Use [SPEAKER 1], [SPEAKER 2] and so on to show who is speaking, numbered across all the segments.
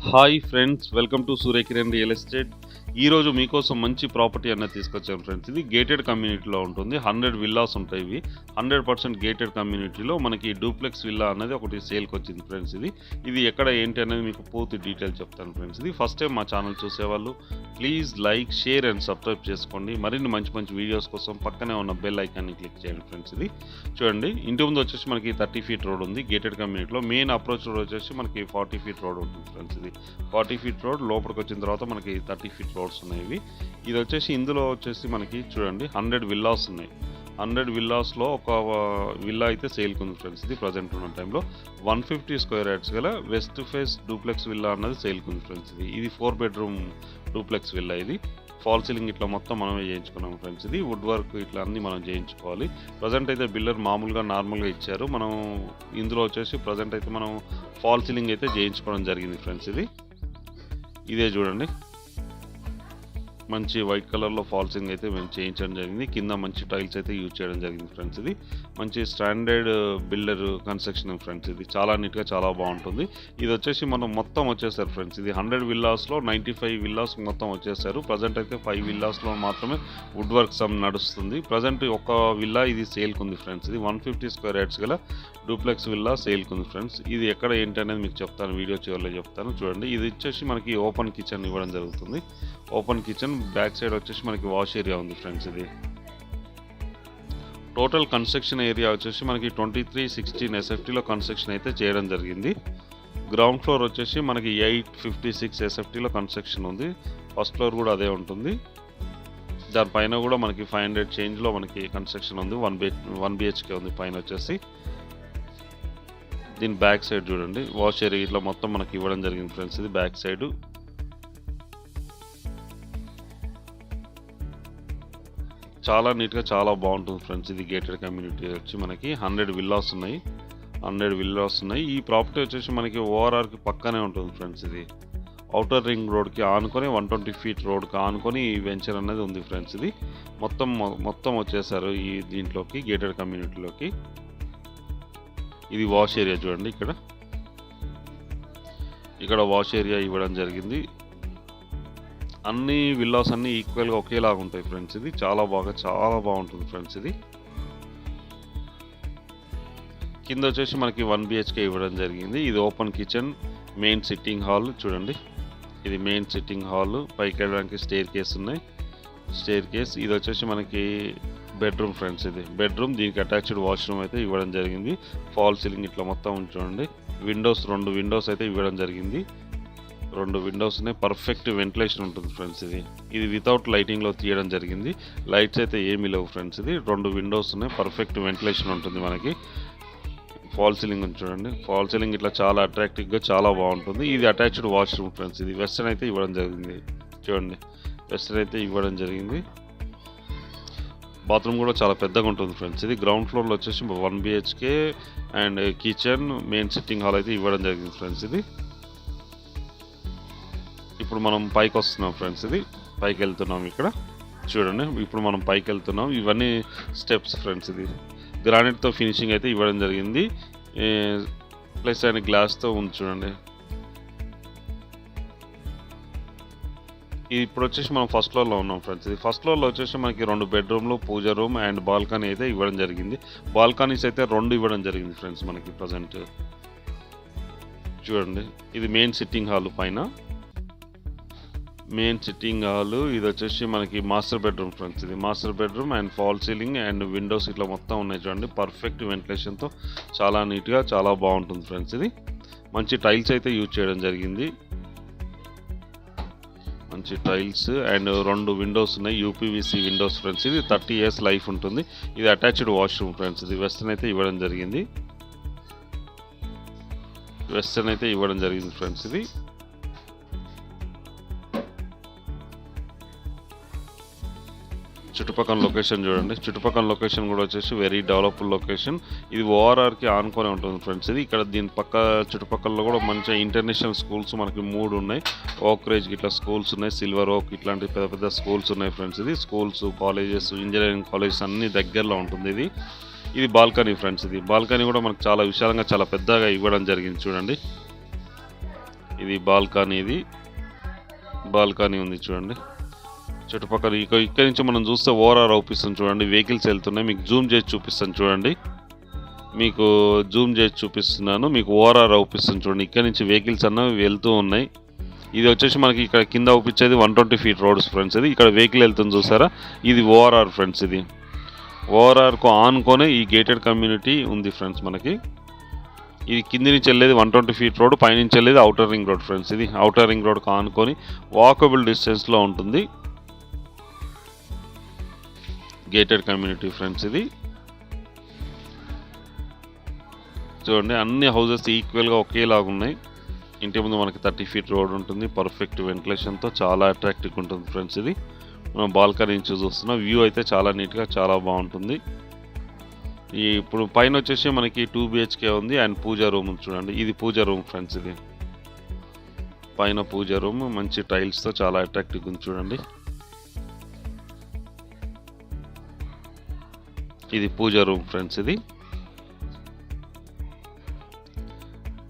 [SPEAKER 1] Hi friends, welcome to Surakiran Real Estate. ఈరోజు మీకోసం మంచి ప్రాపర్టీ అన్నది తీసుకొచ్చాను ఫ్రెండ్స్ ఇది గేటెడ్ కమ్యూనిటీలో ఉంటుంది. హండ్రెడ్ విల్లాస్ ఉంటాయి ఇవి. హండ్రెడ్ పర్సెంట్ గేటెడ్ కమ్యూనిటీలో మనకి డూప్లెక్స్ విల్లా అనేది ఒకటి సేల్కి వచ్చింది ఫ్రెండ్స్ ఇది. ఇది ఎక్కడ ఏంటి అనేది మీకు పూర్తి డీటెయిల్ చెప్తాను ఫ్రెండ్స్ ఇది ఫస్ట్ టైం మా ఛానల్ చూసేవాళ్ళు please like share and subscribe చేసుకోండి. మరిన్ని మంచి మంచి వీడియోస్ కోసం పక్కనే ఉన్న బెల్ ఐకాన్ని క్లిక్ చేయండి ఫ్రెండ్స్ ఇది చూడండి. ఇంటి ముందు వచ్చేసి మనకి థర్టీ ఫీట్ రోడ్ ఉంది. గేటెడ్ కమ్యూనిటీలో మెయిన్ అప్రోచ్ రోడ్ వచ్చేసి మనకి ఫార్టీ ఫీట్ రోడ్ ఉంటుంది ఫ్రెండ్స్ ఇది ఫార్టీ ఫీట్ రోడ్ లోపలికి వచ్చిన తర్వాత మనకి థర్టీ ఫీట్ రోడ్ రోడ్స్ ఉన్నాయి ఇవి ఇది వచ్చేసి ఇందులో వచ్చేసి మనకి చూడండి హండ్రెడ్ విల్లాస్ ఉన్నాయి. హండ్రెడ్ విల్లాస్లో ఒక విల్లా అయితే సేల్కి ఉంది ఫ్రెండ్స్ ఇది ప్రజెంట్ ఉన్న టైంలో. వన్ ఫిఫ్టీ స్క్వేర్ యార్డ్స్ గల వెస్ట్ ఫేస్ డూప్లెక్స్ విల్లా అన్నది సేల్కి ఉంది ఫ్రెండ్స్ ఇది. ఇది ఫోర్ బెడ్రూమ్ డూప్లెక్స్ విల్లా ఇది. ఫాల్ సీలింగ్ ఇట్లా మొత్తం మనమే చేయించుకున్నాం ఫ్రెండ్స్ ఇది. వుడ్ వర్క్ ఇట్లా అన్ని మనం చేయించుకోవాలి. ప్రజెంట్ అయితే బిల్లర్ మామూలుగా నార్మల్గా ఇచ్చారు. మనం ఇందులో వచ్చేసి ప్రజెంట్ అయితే మనం ఫాల్ సీలింగ్ అయితే చేయించుకోవడం జరిగింది ఫ్రెండ్స్ ఇది. ఇదే చూడండి. మంచి వైట్ కలర్లో ఫాల్సింగ్ అయితే మేము చేయించడం జరిగింది. కింద మంచి టైల్స్ అయితే యూజ్ చేయడం జరిగింది ఫ్రెండ్స్ ఇది. మంచి స్టాండర్డ్ బిల్డర్ కన్స్ట్రక్షన్ ఫ్రెండ్స్ ఇది. చాలా నీట్గా చాలా బాగుంటుంది. ఇది వచ్చేసి మనం మొత్తం వచ్చేసారు ఫ్రెండ్స్ ఇది. హండ్రెడ్ విల్లాస్లో నైంటీ ఫైవ్ విల్లాస్ మొత్తం వచ్చేసారు. ప్రజెంట్ అయితే ఫైవ్ విల్లాస్లో మాత్రమే వుడ్ వర్క్ సమ్ నడుస్తుంది. ప్రజెంట్ ఒక విల్లా ఇది సేల్కి ఉంది ఫ్రెండ్స్ ఇది. వన్ ఫిఫ్టీ స్క్వేర్ యార్డ్స్ గల డూప్లెక్స్ విల్లా సేల్కి ఉంది ఫ్రెండ్స్. ఇది ఎక్కడ ఏంటి అనేది మీకు చెప్తాను. వీడియో చివరిలో చెప్తాను. చూడండి. ఇది వచ్చేసి మనకి ఓపెన్ కిచెన్ ఇవ్వడం జరుగుతుంది. ఓపెన్ కిచెన్ బ్యాక్ సైడ్ వచ్చేసి మనకి వాష్ ఏరియా ఉంది ఫ్రెండ్స్ ఇది. టోటల్ కన్స్ట్రక్షన్ ఏరియా వచ్చేసి మనకి ట్వంటీ త్రీ సిక్స్టీన్ ఎస్ఎఫ్టీలో కన్స్ట్రక్షన్ అయితే చేయడం జరిగింది. గ్రౌండ్ ఫ్లోర్ వచ్చేసి మనకి ఎయిట్ ఫిఫ్టీ సిక్స్ ఎస్ఎఫ్టీలో కన్స్ట్రక్షన్ ఉంది. ఫస్ట్ ఫ్లోర్ కూడా అదే ఉంటుంది. దానిపైన కూడా మనకి ఫైవ్ హండ్రెడ్ చేంజ్లో మనకి కన్స్ట్రక్షన్ ఉంది. వన్ బి వన్ బిహెచ్కే ఉంది పైన వచ్చేసి. దీని బ్యాక్ సైడ్ చూడండి. వాష్ ఏరియా ఇట్లా మొత్తం మనకి ఇవ్వడం జరిగింది ఫ్రెండ్స్ ఇది బ్యాక్ సైడ్. చాలా నీట్గా చాలా బాగుంటుంది ఫ్రెండ్స్. ఇది గేటెడ్ కమ్యూనిటీ వచ్చి మనకి హండ్రెడ్ విల్లాస్ ఉన్నాయి. హండ్రెడ్ విల్లాస్ ఉన్నాయి. ఈ ప్రాపర్టీ వచ్చేసి మనకి ఓఆర్ఆర్కి పక్కనే ఉంటుంది ఫ్రెండ్స్ ఇది. అవుటర్ రింగ్ రోడ్కి ఆనుకొని వన్ ట్వంటీ ఫీట్ రోడ్కి ఆనుకొని ఈ వెంచర్ అనేది ఉంది ఫ్రెండ్స్ ఇది. మొత్తం మొత్తం వచ్చేసారు ఈ దీంట్లోకి గేటెడ్ కమ్యూనిటీలోకి ఇది వాష్ ఏరియా చూడండి ఇక్కడ. ఇక్కడ వాష్ ఏరియా ఇవ్వడం జరిగింది. అన్ని విల్లాస్ అన్ని ఈక్వల్గా ఒకేలాగా ఉంటాయి ఫ్రెండ్స్ ఇది. చాలా బాగా చాలా బాగుంటుంది ఫ్రెండ్స్ ఇది. కింద వచ్చేసి మనకి వన్ బిహెచ్కే ఇవ్వడం జరిగింది. ఇది open kitchen main sitting hall చూడండి. ఇది మెయిన్ సిట్టింగ్ హాల్ పైకి వెళ్ళడానికి స్టేర్ కేస్ ఉన్నాయి. స్టేర్ కేస్ ఇది వచ్చేసి మనకి బెడ్రూమ్ ఫ్రెండ్స్ ఇది. బెడ్రూమ్ దీనికి అటాచ్డ్ వాష్రూమ్ అయితే ఇవ్వడం జరిగింది. ఫాల్ సీలింగ్ ఇట్లా మొత్తం ఉంచండి విండోస్ రెండు విండోస్ అయితే ఇవ్వడం జరిగింది. రెండు విండోస్ ఉన్నాయి పర్ఫెక్ట్ వెంటిలేషన్ ఉంటుంది ఫ్రెండ్స్ ఇది. ఇది వితౌట్ లైటింగ్లో తీయడం జరిగింది. లైట్స్ అయితే ఏమీ లేవు ఫ్రెండ్స్ ఇది. రెండు విండోస్ ఉన్నాయి పర్ఫెక్ట్ వెంటిలేషన్ ఉంటుంది మనకి. ఫాల్ సీలింగ్ చూడండి. ఫాల్ సీలింగ్ ఇట్లా చాలా అట్రాక్టివ్గా చాలా బాగుంటుంది. ఇది అటాచ్డ్ వాష్రూమ్ ఫ్రెండ్స్ ఇది. వెస్టర్న్ అయితే ఇవ్వడం జరిగింది. చూడండి. వెస్టర్న్ అయితే ఇవ్వడం జరిగింది. బాత్రూమ్ కూడా చాలా పెద్దగా ఉంటుంది ఫ్రెండ్స్ ఇది. గ్రౌండ్ ఫ్లోర్లో వచ్చేసి one BHK and kitchen main sitting hall అయితే ఇవ్వడం జరిగింది ఫ్రెండ్స్ ఇది. ఇప్పుడు మనం పైకి వస్తున్నాం ఫ్రెండ్స్ ఇది. పైకి వెళ్తున్నాం ఇక్కడ. చూడండి ఇప్పుడు మనం పైకి వెళ్తున్నాం. ఇవన్నీ స్టెప్స్ ఫ్రెండ్స్ ఇది. గ్రానైట్తో ఫినిషింగ్ అయితే ఇవ్వడం జరిగింది. ప్లస్ ఆయన గ్లాస్తో ఉంది చూడండి. ఇది ఇప్పుడు వచ్చేసి మనం ఫస్ట్ ఫ్లోర్లో ఉన్నాం ఫ్రెండ్స్ ఇది. ఫస్ట్ ఫ్లోర్లో వచ్చేసి మనకి రెండు బెడ్రూమ్లు పూజ రూమ్ అండ్ బాల్కనీ అయితే ఇవ్వడం జరిగింది. బాల్కనీస్ అయితే రెండు ఇవ్వడం జరిగింది ఫ్రెండ్స్ మనకి ప్రజెంట్ చూడండి ఇది మెయిన్ సిట్టింగ్ హాల్ పైన. మెయిన్ సిట్టింగ్ హాల్ ఇది వచ్చేసి మనకి మాస్టర్ బెడ్రూమ్ ఫ్రెండ్స్ ఇది master bedroom and false ceiling and windows ఇట్లా మొత్తం ఉన్నాయి చూడండి. పర్ఫెక్ట్ వెంటిలేషన్తో చాలా నీట్గా చాలా బాగుంటుంది ఫ్రెండ్స్ ఇది మంచి టైల్స్ అయితే యూజ్ చేయడం జరిగింది. మంచి టైల్స్ అండ్ రెండు విండోస్ ఉన్నాయి యూపీవీసీ విండోస్ ఫ్రెండ్స్ ఇది థర్టీ ఇయర్స్ లైఫ్ ఉంటుంది. ఇది అటాచ్డ్ వాష్రూమ్ ఫ్రెండ్స్ ఇది వెస్ట్రన్ అయితే ఇవ్వడం జరిగింది. వెస్ట్రన్ అయితే ఇవ్వడం జరిగింది ఫ్రెండ్స్ ఇది చుట్టుపక్కల లొకేషన్ చూడండి. చుట్టుపక్కల లొకేషన్ కూడా వచ్చేసి వెరీ డెవలప్డ్ లొకేషన్ ఇది ఓఆర్ఆర్కి ఆనుకొని ఉంటుంది ఫ్రెండ్స్ ఇది ఇక్కడ దీని పక్క చుట్టుపక్కల కూడా మంచిగా ఇంటర్నేషనల్ స్కూల్స్ మనకి మూడు ఉన్నాయి. ఓక్ రేజ్ ఇట్లా స్కూల్స్ ఉన్నాయి. సిల్వర్ ఓక్ ఇట్లాంటి పెద్ద పెద్ద స్కూల్స్ ఉన్నాయి ఫ్రెండ్స్ ఇది స్కూల్స్ కాలేజెస్ ఇంజనీరింగ్ కాలేజెస్ అన్ని దగ్గరలో ఉంటుంది ఇది. ఇది బాల్కనీ ఫ్రెండ్స్ ఇది. బాల్కనీ కూడా మనకు చాలా విశాలంగా చాలా పెద్దగా ఇవ్వడం జరిగింది చూడండి. ఇది బాల్కనీ ఇది. బాల్కనీ ఉంది చూడండి. చుట్టుపక్కల ఇక ఇక్కడ నుంచి మనం చూస్తే ఓవరాల్ అవుపిస్తుంది చూడండి వెహికల్స్ వెళ్తున్నాయి. మీకు జూమ్ చేసి చూపిస్తాను చూడండి. మీకు జూమ్ చేసి చూపిస్తున్నాను. మీకు ఓవరాల్ అవుపిస్తుంది చూడండి. ఇక్కడ నుంచి వెహికల్స్ అన్నవి వెళ్తూ ఉన్నాయి. ఇది వచ్చేసి మనకి ఇక్కడ కింద అవుపించేది one twenty feet roads friends ఇది. ఇక్కడ వెహికల్ వెళ్తుంది చూసారా? ఇది ఓఆర్ఆర్ ఫ్రెండ్స్ ఇది. ఓఆర్ఆర్కు ఆనుకొని ఈ గేటెడ్ కమ్యూనిటీ ఉంది ఫ్రెండ్స్ మనకి. ఇది కింది నుంచి వెళ్ళేది వన్ ట్వంటీ ఫీట్ రోడ్ పైనుంచి వెళ్ళేది అవుటర్ రింగ్ రోడ్ ఫ్రెండ్స్ ఇది. అవుటర్ రింగ్ రోడ్కి ఆనుకొని వాకబుల్ డిస్టెన్స్లో ఉంటుంది. గేటెడ్ కమ్యూనిటీ ఫ్రెండ్స్ ఇది. చూడండి అన్ని హౌసెస్ ఈక్వల్గా ఒకేలాగా ఉన్నాయి. ఇంటి ముందు మనకి థర్టీ ఫీట్ రోడ్ ఉంటుంది. పర్ఫెక్ట్ వెంటిలేషన్తో చాలా అట్రాక్టివ్గా ఉంటుంది ఫ్రెండ్స్ ఇది. మనం బాల్కనీ నుంచి చూస్తున్నాం వ్యూ అయితే చాలా నీట్గా చాలా బాగుంటుంది. ఈ ఇప్పుడు పైన వచ్చేసి మనకి టూ బిహెచ్కే ఉంది అండ్ పూజ రూమ్ ఉంది చూడండి. ఇది పూజ రూమ్ ఫ్రెండ్స్ ఇది. పైన పూజా రూమ్ మంచి టైల్స్తో చాలా అట్రాక్టివ్గా ఉంది చూడండి. ఇది పూజ రూమ్ ఫ్రెండ్స్ ఇది.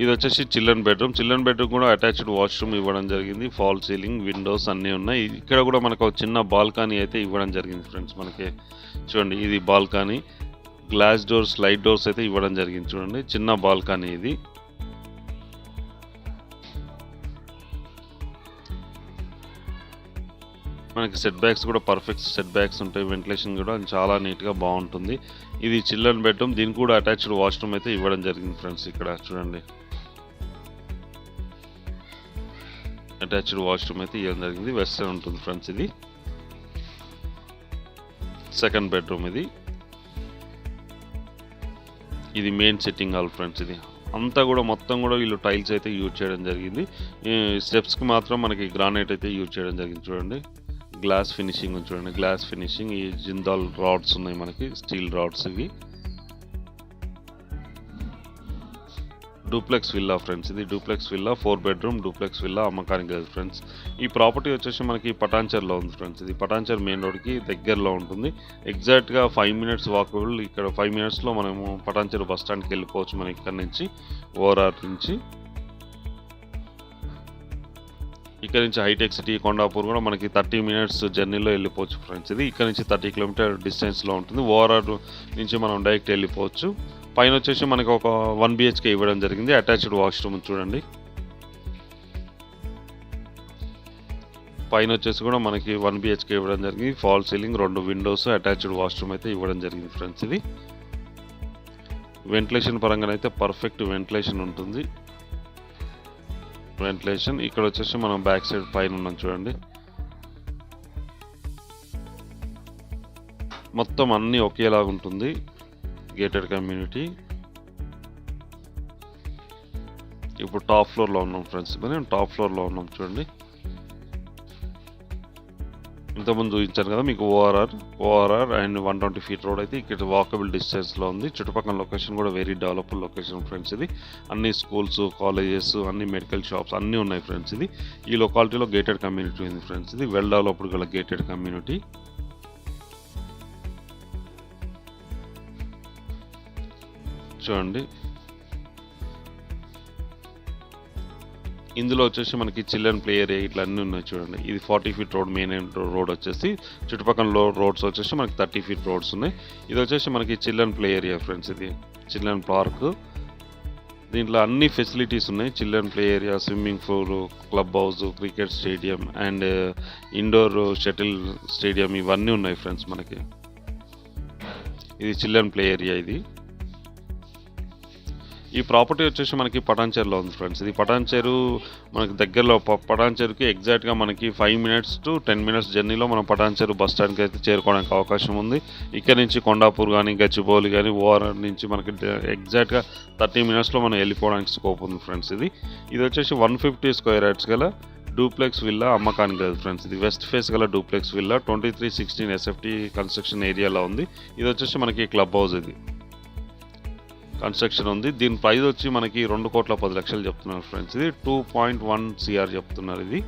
[SPEAKER 1] ఇది వచ్చేసి చిల్డ్రన్ బెడ్రూమ్. చిల్డ్రన్ బెడ్రూమ్ కూడా అటాచ్డ్ వాష్రూమ్ ఇవ్వడం జరిగింది. ఫాల్ సీలింగ్ విండోస్ అన్నీ ఉన్నాయి. ఇక్కడ కూడా మనకు ఒక చిన్న బాల్కనీ అయితే ఇవ్వడం జరిగింది ఫ్రెండ్స్. మనకి చూడండి ఇది balcony. Glass doors light doors అయితే ఇవ్వడం జరిగింది చూడండి. చిన్న బాల్కనీ ఇది. మనకి సెట్ బ్యాక్స్ కూడా పర్ఫెక్ట్ సెట్ బ్యాక్స్ ఉంటాయి. వెంటిలేషన్ కూడా చాలా నీట్గా బాగుంటుంది. ఇది చిల్డ్రన్ బెడ్రూమ్ దీనికి కూడా అటాచ్డ్ వాష్రూమ్ అయితే ఇవ్వడం జరిగింది ఫ్రెండ్స్ ఇక్కడ చూడండి. అటాచ్డ్ వాష్రూమ్ అయితే ఇవ్వడం జరిగింది. వెస్టర్న్ ఉంటుంది ఫ్రెండ్స్ ఇది. సెకండ్ బెడ్రూమ్ ఇది. ఇది మెయిన్ సిట్టింగ్ హాల్ ఫ్రెండ్స్ ఇది. అంతా కూడా మొత్తం కూడా వీళ్ళు టైల్స్ అయితే యూజ్ చేయడం జరిగింది. స్టెప్స్కి మాత్రం మనకి గ్రానైట్ అయితే యూజ్ చేయడం జరిగింది చూడండి. గ్లాస్ ఫినిషింగ్ చూడండి. గ్లాస్ ఫినిషింగ్ ఈ జిందాల్ రాడ్స్ ఉన్నాయి మనకి స్టీల్ రాడ్స్ ఇవి. డూప్లెక్స్ విల్లా ఫ్రెండ్స్ ఇది duplex villa four bedroom duplex villa అమ్మకానికి లేదు ఫ్రెండ్స్ ఈ ప్రాపర్టీ వచ్చేసి మనకి పటాన్చర్లో ఉంది ఫ్రెండ్స్ ఇది పటాన్చర్ మెయిన్ రోడ్కి దగ్గరలో ఉంటుంది. ఎగ్జాక్ట్గా ఫైవ్ మినిట్స్ వాకబుల్ ఇక్కడ ఫైవ్ మినిట్స్లో మనము పటాన్చర్ బస్ స్టాండ్కి వెళ్ళిపోవచ్చు మనం ఇక్కడ నుంచి ఓఆర్ఆర్ నుంచి. ఇక్కడ నుంచి హైటెక్ సిటీ కొండాపూర్ కూడా మనకి థర్టీ మినిట్స్ జర్నీలో వెళ్ళిపోవచ్చు ఫ్రెండ్స్. ఇది ఇక్కడ నుంచి థర్టీ కిలోమీటర్ డిస్టెన్స్లో ఉంటుంది. ఓఆర్ఆర్ నుంచి మనం డైరెక్ట్ వెళ్ళిపోవచ్చు. పైన వచ్చేసి మనకి ఒక వన్ బిహెచ్కే ఇవ్వడం జరిగింది. అటాచ్డ్ వాష్రూమ్ చూడండి. పైన వచ్చేసి కూడా మనకి వన్ బిహెచ్కే ఇవ్వడం జరిగింది. ఫాల్ సీలింగ్ రెండు విండోస్ అటాచ్డ్ వాష్రూమ్ అయితే ఇవ్వడం జరిగింది ఫ్రెండ్స్ ఇది. వెంటిలేషన్ పరంగా అయితే పర్ఫెక్ట్ వెంటిలేషన్ ఉంటుంది. వెంటిలేషన్ ఇక్కడ వచ్చేసి మనం బ్యాక్ సైడ్ పైన ఉన్నాం చూడండి. మొత్తం అన్నీ ఒకేలాగా ఉంటుంది. గేటెడ్ కమ్యూనిటీ ఇప్పుడు టాప్ ఫ్లోర్లో ఉన్నాం ఫ్రెండ్స్ మనం టాప్ ఫ్లోర్లో ఉన్నాం చూడండి. ఇంతకుముందు చూపించాను కదా మీకు ORR ORR and one twenty feet road అయితే ఇక్కడ వాకబుల్ డిస్టెన్స్లో ఉంది. చుట్టుపక్కల లొకేషన్ కూడా వెరీ డెవలప్డ్ లొకేషన్ ఫ్రెండ్స్ ఇది. అన్ని స్కూల్స్ కాలేజెస్ అన్ని మెడికల్ షాప్స్ అన్నీ ఉన్నాయి ఫ్రెండ్స్ ఇది. ఈ లొకాలిటీలో గేటెడ్ కమ్యూనిటీ ఉంది ఫ్రెండ్స్ ఇది. వెల్ డెవలప్డ్ గల గేటెడ్ కమ్యూనిటీ చూడండి. ఇందులో వచ్చేసి మనకి చిల్డ్రన్ ప్లే ఏరియా ఇట్లా అన్నీ ఉన్నాయి చూడండి. ఇది forty feet road main road వచ్చేసి చుట్టుపక్కల రోడ్స్ వచ్చేసి మనకి థర్టీ ఫీట్ రోడ్స్ ఉన్నాయి. ఇది వచ్చేసి మనకి చిల్డ్రన్ ప్లే ఏరియా ఫ్రెండ్స్ ఇది. Children park. దీంట్లో అన్ని ఫెసిలిటీస్ ఉన్నాయి. Children play area swimming pool club house cricket stadium and uh, indoor shuttle stadium ఇవన్నీ ఉన్నాయి ఫ్రెండ్స్ మనకి. ఇది చిల్డ్రన్ ప్లే ఏరియా ఇది. ఈ ప్రాపర్టీ వచ్చేసి మనకి పటాన్చేరులో ఉంది ఫ్రెండ్స్. ఇది పటాన్చేరు మనకి దగ్గరలో పటాన్చేరుకి ఎగ్జాక్ట్గా మనకి five minutes to ten minutes జర్నీలో మనం పటాన్చేరు బస్ స్టాండ్కి అయితే చేరుకోవడానికి అవకాశం ఉంది. ఇక్కడ నుంచి కొండాపూర్ కానీ గచ్చిబౌలి కానీ ఓఆర్ఆర్ నుంచి మనకి ఎగ్జాక్ట్గా థర్టీ మినిట్స్లో మనం వెళ్ళిపోవడానికి స్కోప్ ఉంది ఫ్రెండ్స్ ఇది. ఇది వచ్చేసి వన్ ఫిఫ్టీ స్క్వేర్ యార్డ్స్ గల డూప్లెక్స్ విల్లా అమ్మకానికి లేదు ఫ్రెండ్స్ ఇది. వెస్ట్ ఫేస్ గల duplex villa twenty three sixteen SFT construction ఏరియాలో ఉంది. ఇది వచ్చేసి మనకి క్లబ్ హౌస్ ఇది. కన్స్ట్రక్షన్ ఉంది. దీని ప్రైస్ వచ్చి మనకి రెండు కోట్ల పది లక్షలు చెప్తున్నారు ఫ్రెండ్స్. ఇది టూ పాయింట్ వన్ సిఆర్ చెప్తున్నారు ఇది.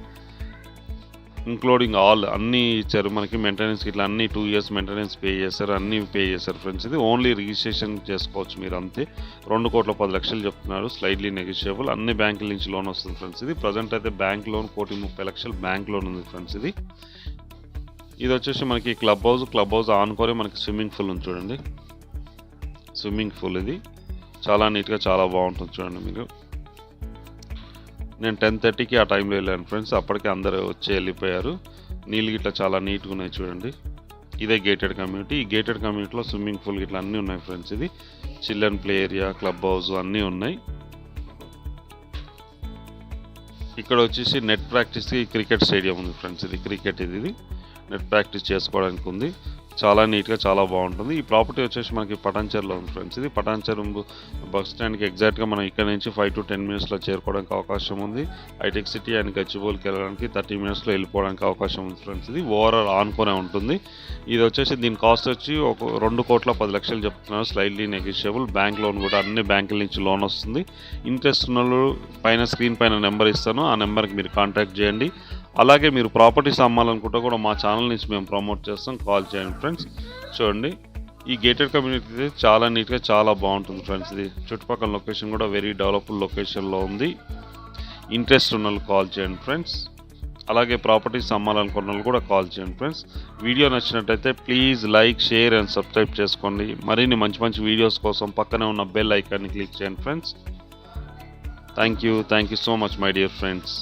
[SPEAKER 1] ఇంక్లూడింగ్ ఆల్ అన్నీ ఇచ్చారు. మనకి మెయింటెనెన్స్ ఇట్లా అన్ని టూ ఇయర్స్ మెయింటెనెన్స్ పే చేశారు. అన్నీ పే చేశారు ఫ్రెండ్స్. ఇది ఓన్లీ రిజిస్ట్రేషన్ చేసుకోవచ్చు మీరు అంతే. రెండు కోట్ల పది లక్షలు చెప్తున్నారు. స్లైడ్లీ నెగిషియబుల్ అన్ని బ్యాంకుల నుంచి లోన్ వస్తుంది ఫ్రెండ్స్. ఇది ప్రజెంట్ అయితే బ్యాంక్ లోన్ కోటి ముప్పై లక్షలు బ్యాంక్ లోన్ ఉంది ఫ్రెండ్స్ ఇది. ఇది వచ్చేసి మనకి క్లబ్ హౌస్ క్లబ్ హౌస్ ఆనుకొని మనకి స్విమ్మింగ్ పూల్ ఉంది చూడండి. స్విమ్మింగ్ పూల్ ఇది. చాలా నీట్గా చాలా బాగుంటుంది చూడండి మీరు. నేను టెన్ థర్టీకి ఆ టైంలో వెళ్ళాను ఫ్రెండ్స్ అప్పటికే అందరూ వచ్చి వెళ్ళిపోయారు. నీళ్ళు గిట్లా చాలా నీట్గా ఉన్నాయి చూడండి. ఇదే గేటెడ్ కమ్యూనిటీ ఈ గేటెడ్ కమ్యూనిటీలో స్విమ్మింగ్ పూల్ గిట్లా అన్నీ ఉన్నాయి ఫ్రెండ్స్ ఇది children play area club house అన్నీ ఉన్నాయి. ఇక్కడ వచ్చేసి నెట్ ప్రాక్టీస్కి క్రికెట్ స్టేడియం ఉంది ఫ్రెండ్స్ ఇది క్రికెట్ ఇది. ఇది. నెట్ ప్రాక్టీస్ చేసుకోవడానికి ఉంది. చాలా నీట్గా చాలా బాగుంటుంది. ఈ ప్రాపర్టీ వచ్చేసి మనకి పటాన్చర్లో ఉంది ఫ్రెండ్స్ ఇది పటాన్చర్ బస్ స్టాండ్కి ఎగ్జాక్ట్గా మనం ఇక్కడ నుంచి ఫైవ్ టు టెన్ మినిట్స్లో చేరుకోవడానికి అవకాశం ఉంది. హైటెక్ సిటీ అండ్ గచ్చిబోల్కి వెళ్ళడానికి థర్టీ మినిట్స్లో వెళ్ళిపోవడానికి అవకాశం ఉంది ఫ్రెండ్స్ ఇది ఓవరాల్ ఆనుకునే ఉంటుంది. ఇది వచ్చేసి దీని కాస్ట్ వచ్చి ఒక రెండు కోట్ల పది లక్షలు చెప్తున్నారు. స్లైడ్లీ నెగిషియబుల్ బ్యాంక్ లోన్ కూడా అన్ని బ్యాంకుల నుంచి లోన్ వస్తుంది. ఇంట్రెస్ట్ ఉన్న వాళ్ళు పైన స్క్రీన్ పైన నెంబర్ ఇస్తాను. ఆ నెంబర్కి మీరు కాంటాక్ట్ చేయండి. అలాగే మీరు ప్రాపర్టీస్ అమ్మాలనుకుంటే కూడా మా ఛానల్ నుంచి మేము ప్రమోట్ చేస్తాం. కాల్ చేయండి ఫ్రెండ్స్ చూడండి ఈ గేటెడ్ కమ్యూనిటీ చాలా నీట్గా చాలా బాగుంటుంది ఫ్రెండ్స్ ఇది చుట్టుపక్కల లొకేషన్ కూడా వెరీ డెవలప్డ్ లొకేషన్లో ఉంది. ఇంట్రెస్ట్ ఉన్న కాల్ చేయండి ఫ్రెండ్స్ అలాగే ప్రాపర్టీస్ అమ్మాలనుకున్న వాళ్ళు కూడా కాల్ చేయండి ఫ్రెండ్స్ వీడియో నచ్చినట్టయితే please like share and subscribe చేసుకోండి. మరిన్ని మంచి మంచి వీడియోస్ కోసం పక్కనే ఉన్న బెల్ ఐకాన్ని క్లిక్ చేయండి friends thank you thank you so much my dear friends